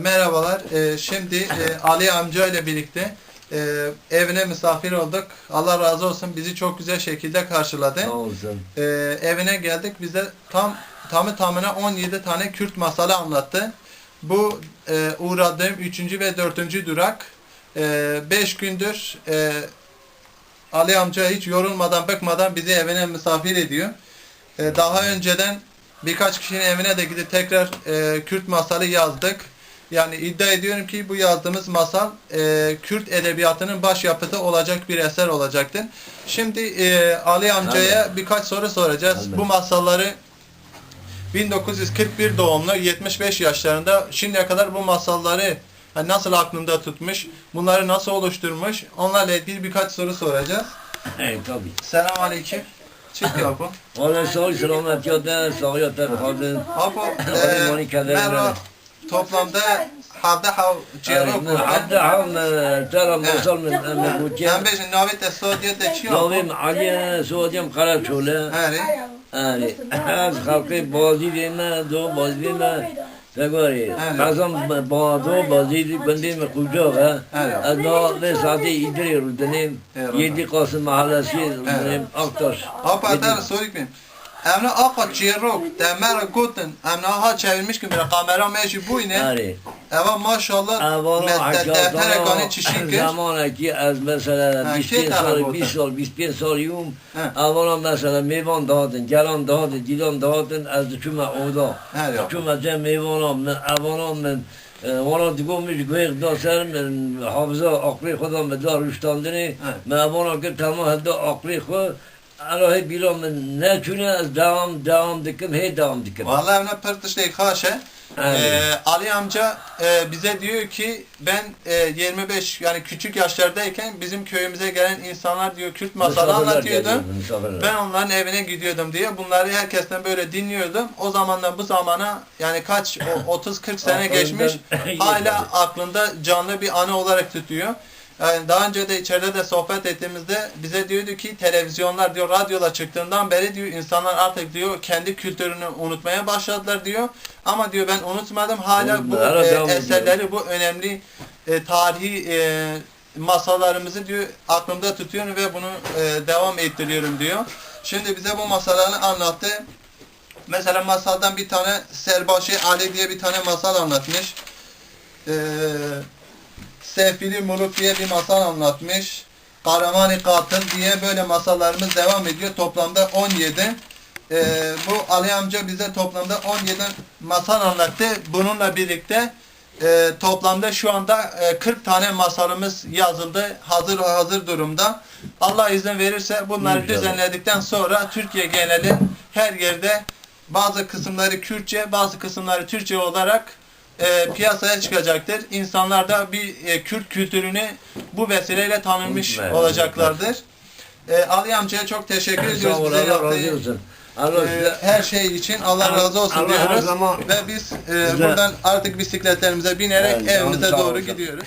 merhabalar. Ee, şimdi e, Ali amca ile birlikte e, evine misafir olduk. Allah razı olsun bizi çok güzel şekilde karşıladı. Sağ olsun. Ee, evine geldik bize tam tamı tamına 17 tane Kürt masalı anlattı. Bu e, uğradığım 3. ve 4. durak. 5 gündür e, Ali amca hiç yorulmadan bıkmadan bizi evine misafir ediyor. E, daha önceden birkaç kişinin evine de gidip tekrar e, Kürt masalı yazdık. Yani iddia ediyorum ki bu yazdığımız masal e, Kürt edebiyatının başyapıtı olacak bir eser olacaktır. Şimdi e, Ali amcaya birkaç soru soracağız. Bu masalları 1941 doğumlu 75 yaşlarında şimdiye kadar bu masalları hani nasıl aklında tutmuş, bunları nasıl oluşturmuş onlarla ilgili birkaç soru soracağız. Evet tabii. Selam aleyküm. Çık sağ ol, selamet yatın, sağ yatın, hadi. Apo, Hadi e, Monika, verin merhaba bana. Toplamda havda hav cero kurdum. حتى حاول ترى نوصل من من Ben بوتيا beşin navit Suudiye'de çiyor. ناویم علی سعودیم قرار شوله Hadi. آره از خلقی بازی دیمه دو بازی دیمه بگوری بله. قسم با دو بازی دی بندیم کجا ها بله. از نا به ساعتی ایدری رو دنیم بله. یدی قاسم محلسی رو دنیم اکتاش Apa der soruyorum benim. امن آقا چیروک در مرا گوتن امن ها چویرمش که میره قامره ها میشی بوینه اوا ما شالله اوالا دفتر اگانه چشین کش زمان اکی از مثلا 20 سال 20 سال 25 سال یوم مثلا میوان دادن گران دادن دیدان دادن از چوم اودا چوم از جم میوان ها من اوالا من اوالا دیگو میشه گویق دا من حافظه اقلی خدا مدار دار روشتاندنی من اوالا که تمام هده اقلی خو Alo he bilom ne tüne devam devam dikim he devam dikim. Vallahi ne pırtışlık haşe. Ee, Ali amca e, bize diyor ki ben e, 25 yani küçük yaşlardayken bizim köyümüze gelen insanlar diyor Kürt masalı Misafirler anlatıyordu. Ben onların evine gidiyordum diye bunları herkesten böyle dinliyordum. O zamandan bu zamana yani kaç 30-40 sene geçmiş hala aklında canlı bir anı olarak tutuyor. Yani daha önce de içeride de sohbet ettiğimizde bize diyordu ki televizyonlar diyor radyola çıktığından beri diyor insanlar artık diyor kendi kültürünü unutmaya başladılar diyor. Ama diyor ben unutmadım hala bu e, eserleri bu önemli e, tarihi e, masalarımızı diyor aklımda tutuyorum ve bunu e, devam ettiriyorum diyor. Şimdi bize bu masallarını anlattı. Mesela masaldan bir tane Serbaşı Ali diye bir tane masal anlatmış. Ee, Sefili Muluk diye bir masal anlatmış. Karamani Katil diye böyle masallarımız devam ediyor. Toplamda 17. Ee, bu Ali amca bize toplamda 17 masal anlattı. Bununla birlikte e, toplamda şu anda e, 40 tane masalımız yazıldı. Hazır hazır durumda. Allah izin verirse bunları düzenledikten sonra Türkiye geneli her yerde bazı kısımları Kürtçe, bazı kısımları Türkçe olarak e, piyasaya çıkacaktır. İnsanlar da bir e, Kürt kültürünü bu vesileyle tanımış Evet. olacaklardır. E, Ali amcaya çok teşekkür ediyoruz bize yaptığı olsun. Allah e, her şey için Allah razı olsun Allah diyoruz. zaman Ve biz e, buradan artık bisikletlerimize binerek Evet, evimize doğru gidiyoruz.